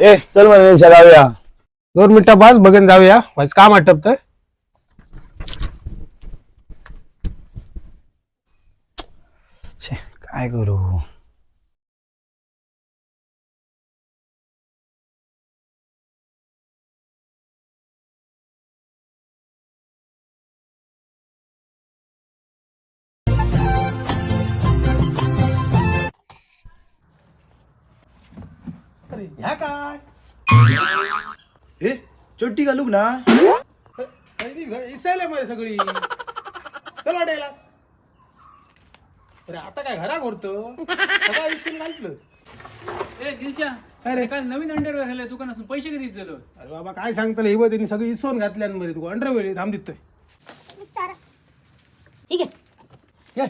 ए चल मला रिक्षा जाऊया दोन मिनिटं बस बघून जाऊया. माझं काम आटपतंय. छे, काय करू? ह्या काय? ए चोट्टी घालूक ना इसायला मरे सगळी. चल वाटायला अरे आता काय घरा करतो सगळं इसकून घालतलं ए दिलशा अरे काल नवीन अंडरवेअर घालय दुकानातून पैसे कधी दिलो अरे बाबा काय सांगतलं? हे बघ त्यांनी सगळी इसवून घातल्यान मरे तू अंडरवेळ थांब दिसतोय ठीक आहे.